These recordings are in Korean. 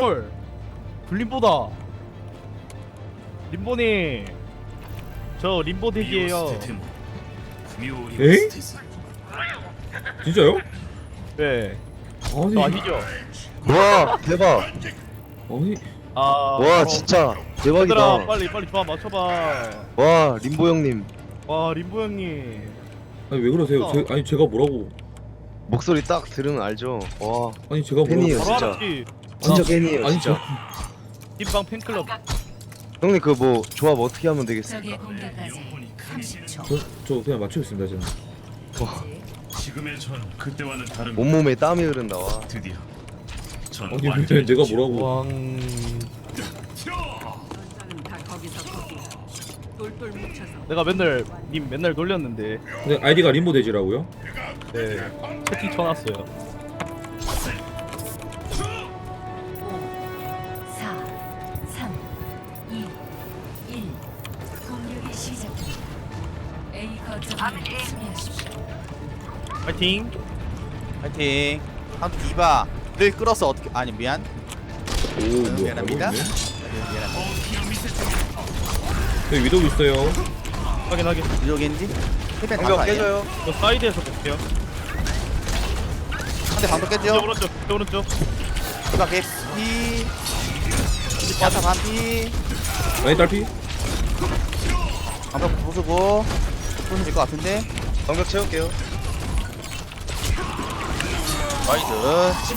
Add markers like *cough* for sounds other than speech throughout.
헐. 블림보다. 림보니. 저 림보 덱이에요. 에이? 진짜요? 네. 아니. 저 아시죠? 와 대박. 아니. 아와 바로 진짜. 얘들아 대박이다. 빨리 빨리 조합 맞춰봐. 와 림보 형님. 와 림보 형님. 아니 왜 그러세요? 어. 제, 아니 제가 뭐라고? 목소리 딱 들으면 알죠? 와. 아니 제가 팬이에요. 뭐라고 바로 진짜. 하나씩 진짜 아니, 팬이에요 아니 진짜. 찐빵 팬클럽. 형님 그 뭐 조합 어떻게 하면 적의 되겠습니까 공격까지 30초. 저, 저 그냥 맞추겠습니다 저는. 지금의 전 그때와는 다른 온몸에 땀이 흐른다 와. 드디어 전 아니 왜 완전히 내가 뭐라고? 왕다 거기서 거기야. 똘똘 뭉쳐서 내가 맨날 님 맨날 놀렸는데. 근데 아이디가 림보 돼지라고요? 네 채팅 쳐놨어요 파이팅 파이팅. 한 디바를 끌어서 어떻게 아니 미안. 오 뭐야 미안합니다. 있네. 미안합니다. 여기 위도우 있어요 확인 확인? 힐벤 방벽 방패? 깨져요 저 사이드에서 볼게요 한대 방벽 저 깨져. 오른쪽 저 오른쪽 디바 개피. 야타 반피. 라인 딸피 방벽 부수고 부수질 것 같은데. 방벽 채울게요 나이스.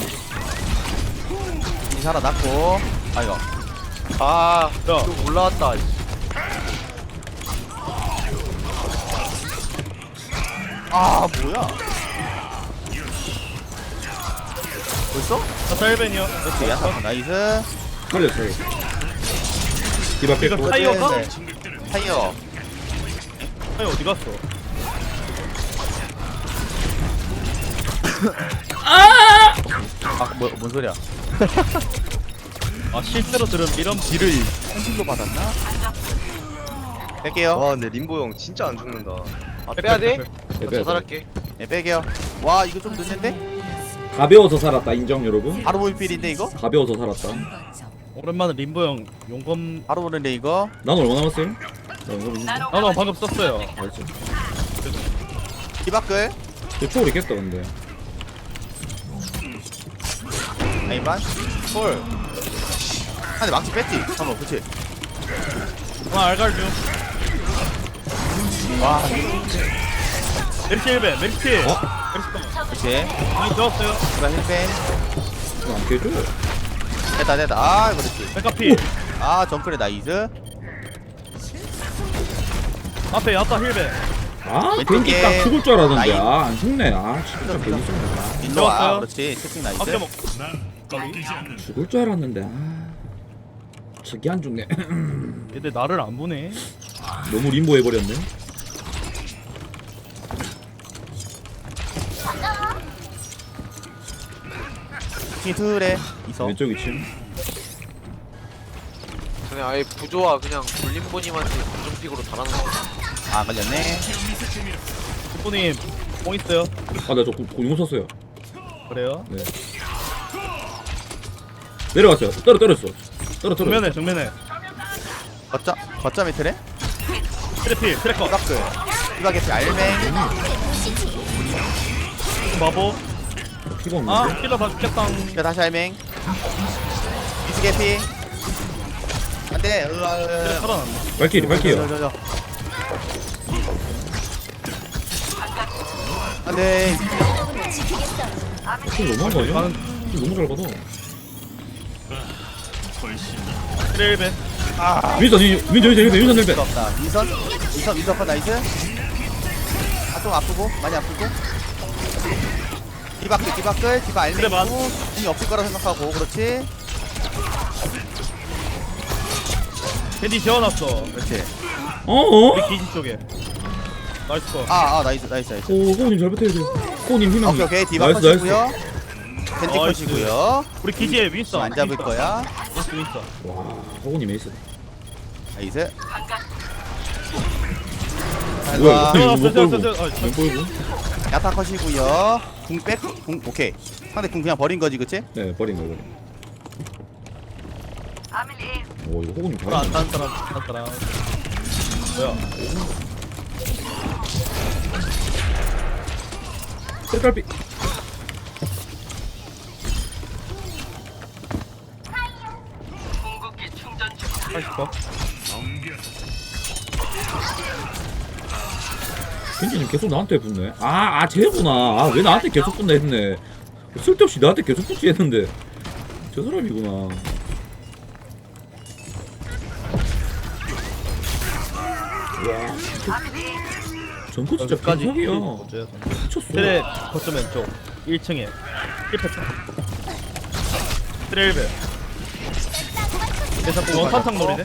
이 살아났고. 아 이거. 아야 좀 올라왔다 아 뭐야? 벌써? 저 셀벤이요 그렇지 야타 나이스. 살렸어요 디바 이거 깼고 타이어가? 네. 타이어. 타이어 어디 갔어? 아 뭐 뭔 소리야? 아 실제로 들은 이런 딜을 현실로 받았나? 뺄게요. 와 근데 림보 형 진짜 안 죽는다 아 빼야 돼? 네, 빼야 돼. 살할게 네, 빼게요. 와 이거 좀 늦는데? 가벼워서 살았다 인정 여러분 바로 볼필인데 이거? 가벼워서 살았다. 오랜만에 림보 형 용검 바로 보는데 이거? 난 얼마 남았어요? 나 나도 방금 썼어요 알았어 디바클 제 초월이 깼다 근데 아이반 홀 한대 망치 뺐지? 잠깐만 그치? 아 알갈 중. 와. 메리치 1벤 메리치 메리치 어? 방 그치 많이 좋았어요. 디바 힐벤 이거 안 깨져 됐다 됐다. 아 그렇지. 백카피. 아 정크레 나이스. 앞에 야타 힐벤 아 괜히 딱 죽을 줄 알았는데. 라인. 아안 죽네. 아 진짜 괜히 죽네. 좋았어요. 그렇지. 채팅 난 꺾이지 않는 죽을 줄 알았는데 아 저기 안 죽네. *clears throat* 얘들 나를 안 보네. 너무 림보 해버렸네. 채팅 틀에 있어. 왼쪽 2층. 그냥 아예 부조화 그냥 볼림보님한테 고정픽으로 달아놓은 거. 아 걸렸네. 슈퍼님 뽕 있어요? 아나저 공용 썼어요. 그래요? 네 내려갔어요. 떨어 떨었어. 떨어 떨어 정면에 정면에. 거점 거점이 틀에 트래필 트래커. 디바 개피 알맹 마보. 피가 아 없는데? 킬러 다 죽겠다. 자 다시 알맹. 미스 개피. 안돼. 으아 트래 살아났네. 발키리 발키리. 저, 저, 저. 안돼. 킬 너무 한 거 아니야? 가는 킬 너무 잘 받아 훨씬 트래 1벤 윈선 윈선 윈선 윈선 윈선 힐벤 없다. 민선? 민선 민선 컷 나이스. 아 좀 아프고 많이 아프고. 디바클 디바클 디바 그래, 맞- 알맹이고 힘이 없을 거라 생각하고 그렇지? 캔디 지어놨어. 그렇지. 어어? 우리 기지 쪽에. 나이스 거 아아 나이스 나이스 나이스. 오 호우님 잘 버텨야 돼 호우님 희망 오케이 오케이. 디바 나이스 나이스. 컷이고요. 캔디 나이스. 컷이고요. 우리 기지에 윈스턴. 안 잡을 거야 윈스턴 와 호우님 에이스. 나이스 뭐야 이거 저, 못 저, 걸고 저, 저, 어, 저. 못 걸고 야타 컷이고요. 궁 백? 궁 오케이. 상대 궁 그냥 버린 거지 그치? 네 버린 거 버린 오 이거 호구님 그럼 안 잘한다 타는 사람. 뭐야? 셀갈비 팔십퍼 겐지님 계속 나한테 붙네. 아아 쟤구나. 아 왜 나한테 계속 붙나 했네. 쓸데없이 나한테 계속 붙지 했는데. 저 사람이구나. 와 전코 진짜 여기까지 빈속이야? 미쳤어. 트레 거점 왼쪽. 1층에. 1패차 트레 1배. 얘 자꾸 원탄창 노리네?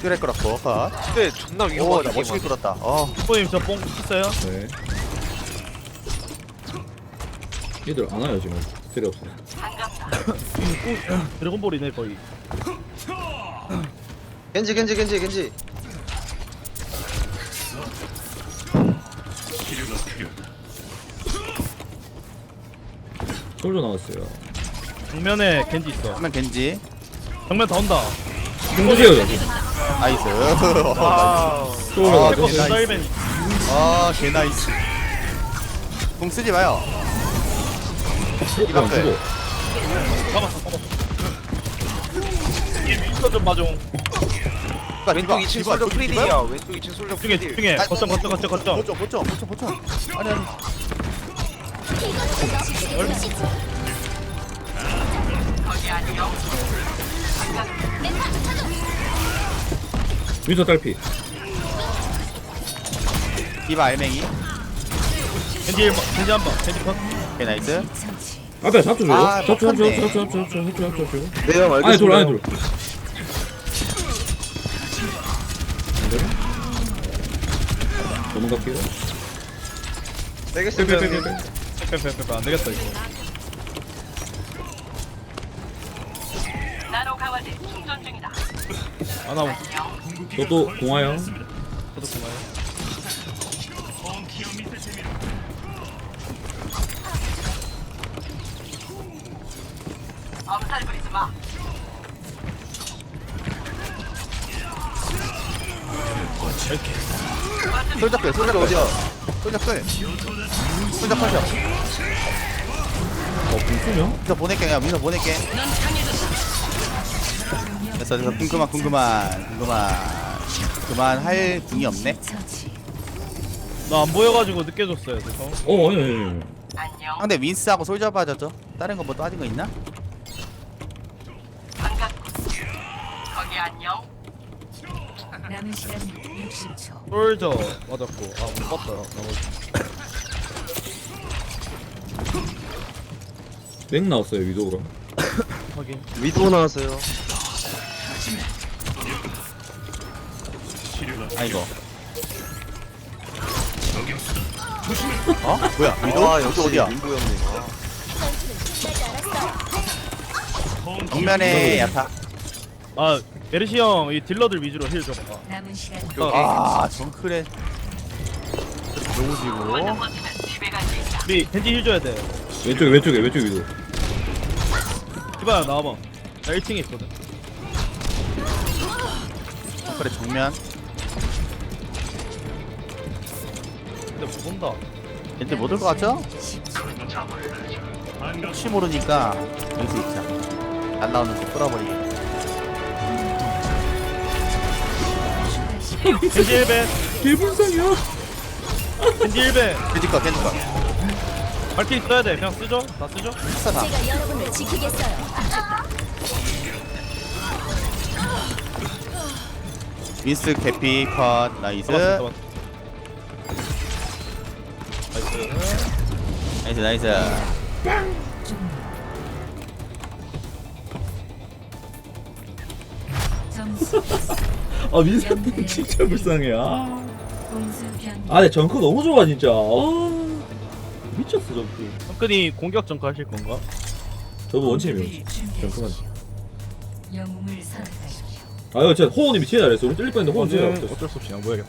그래 끌었고. 컷. 근데 존나 오, 나 위험하게 멋지게 끌었다. 어, 후보님 저뽕 있어요? 네. 얘들 안 와요 지금. 필요 없어 *coughs* 드래곤볼이네 거의. 겐지 겐지 겐지 겐지. 솔져 나왔어요 정면에 겐지 있어. 한명 겐지. 정면 다 온다. 공주세요 여기. 나이스. 아 솔져 아, 태국 네, 나왔어 사이벤 아, 개 나이스. 공 쓰지 마요. 이거 안 주고 잡았어 잡았어. 이 윈스터 좀 봐줘. 왼쪽 2층 솔저 프리딜이야. 왼쪽 2층 솔저 중에 프리딜. 중에. 거점 거점 거점 거점. 보죠, 보죠, 보죠, 보죠. 아니, 아니. 윈서 딸피 디바 알맹이. 겐지 1번 겐지 한번 겐지 컷개 나이스. 앞에 잡초 줘요 아, 잡초 잡초 못했네. 잡초 잡초 잡초 잡초 잡초 잡초 네형 안에 돌 알겠습니다 안에 돌 도망갈게요 되겠습니다 형님. 빼빼빼빼 안 되겠다 이거 안 하고 저도 공화요 저도 고마워요 솔작 끌, 솔작 끌. 솔작 끌. 솔작 컷이요. 어 공수냐? 민서 보낼게, 그냥 민서 보낼게. 됐어, 됐어. 궁금한, 궁금한, 궁금한. 그만 할 궁이 없네. 나 안 보여가지고 늦게 줬어요 그래서 어 아니 아니 아니 상대 윈스하고 솔저 빠졌죠? 다른 거뭐 빠진 거 있나? 남은 시간 60초. 솔저 맞았고 아못 봤다 나머지 맥 나왔어요 위도우랑 확인 위도 나왔어요 아이고. 어? 뭐야? 위도? 와 위도 역시 어디야? 민구 형님 아, 정면에 야타. 아 메르시 형 이 딜러들 위주로 힐 줘봐 남은 시간 아, 정크레. 너무 지고. 우리 겐지 힐 줘야 돼 왼쪽에 왼쪽에 왼쪽 위도우 이봐야 나와봐 나 1층에 있거든 그래 정면. 근데 못 온다 왠지 못올 것 같죠? 10초. 혹시 모르니까 여기서 있자. 날라오는 거 끌어버리게. 겐지 1배 개불쌍이야 겐지 1배 캔디컷, 캔디컷. 발키리 써야 돼 그냥 쓰죠? 다 쓰죠? 스타 다. 제가 여러분을 지키겠어요. 윈스 개피 컷 나이스. 나이스 나이스 나이스. 점수 아 민사님 진짜 불쌍해 아 공수 변. 아, 근데 정크 너무 좋아 진짜. 아, 미쳤어 정크. 성근이 공격 전까 하실 건가? 저도 원팀이에요. 정크만. 영웅을 선택하십시오. 아, 이거 진짜 호원님이 진짜 잘했어. 우리 뚫릴 뻔했는데 호원 진짜. 어쩔 수 없이 안 보야겠다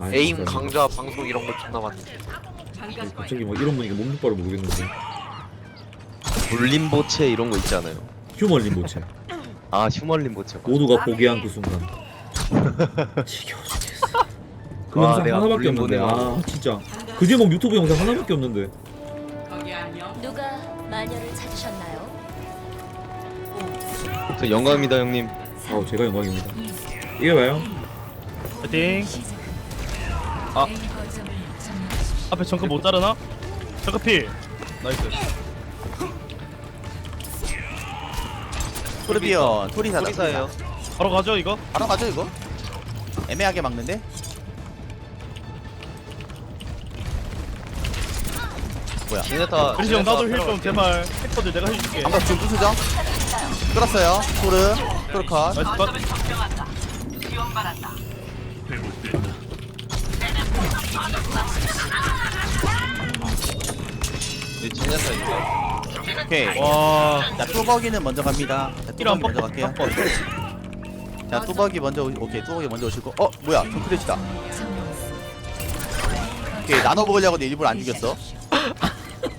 아, 에임 진짜. 강좌 방송 이런 거 존나 많은데 갑자기 막 이런 분위기 몸둘 바를 모르겠는데 불림보체 이런 거 있잖아요. 휴머 림보체 아 휴먼 림보체. 모두가 포기한 그 순간 *laughs* 지겨워 죽겠어 그 와, 영상 내가 하나밖에 없는데 보내고. 아 진짜 그 제목 유튜브 영상 하나밖에 없는데 누가 마녀를 찾으셨나요? 저 영광입니다 형님. 아우 제가 영광입니다 이게 봐요 파이팅. 아. 앞에 정크 못 자르나? 정크 필 나이스 토르비언 토리사다. 소리사예요. 바로 가죠 이거? 바로 가죠 이거. 애매하게 막는데. 뭐야? 지네타. 메르시 형 나도 힐좀 들어갈게요. 제발 캐퍼들 내가 해줄게 한번 지금 부수죠. 끌었어요. 토르. 토르 컷. 나이스 컷 네, 있어요. 오케이. 와 자 뚜벅이는 먼저 갑니다. 자 뚜벅이 먼저 뻑뻑 갈게요. 뻑뻑 자 뚜벅이 먼저 오- 오케이 뚜벅이 먼저 오실 거. 어 뭐야? 정크레시다. 오케이 나눠 먹으려고 내 일부러 안 죽였어.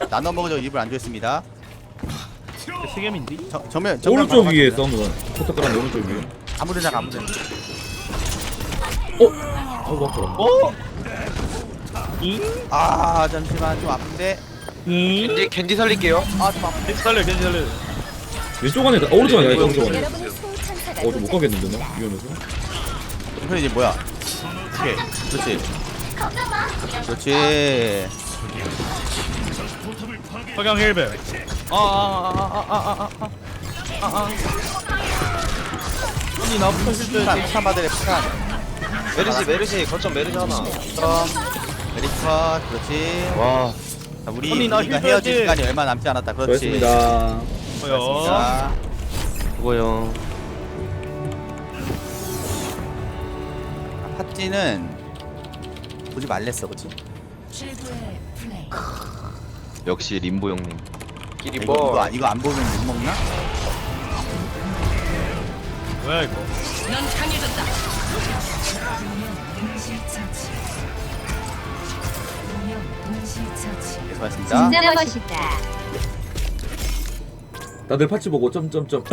나눠 먹으려고 일부러 안 죽였습니다. 세겜인디? 정, 정면 정면 오른쪽 바로 위에. 사운드가 포탑가랑 오른쪽 위에 아무데나 아무데나. 아우 아파라 어? 아 잠시만 좀 아픈데? 겐지, 겐지 살릴게요. 아 좀 아픈데? 살려 겐지 살려 왼쪽 안에 어, 오른쪽 안에 오른쪽 안에 어좀 못 가겠는데 나? 위험해서? 그래 이제 뭐야? 오케이 그렇지. 그렇지. 석양 힐베. 언니 나부터 실드 푸탄 푸탄 받으래 푸탄 메르시, 메르시, 거점 메르시 하나. 그럼 메리컷 그렇지. 와. 자, 우리 언니, 나 우리가 힐 헤어질. 시간이 얼마 남지 않았다. 그렇지. 뭐야 자, 그거요. 팥찌는 보지 말랬어? 최고의 플레이. 역시 림보 형님. 길이 이거, 뭐 이거, 안- 이거 안 보면 못 먹나? 뭐야 이거 동시 처치. 수고하셨습니다. 진짜 멋있다. 다들 파츠 보고 점점점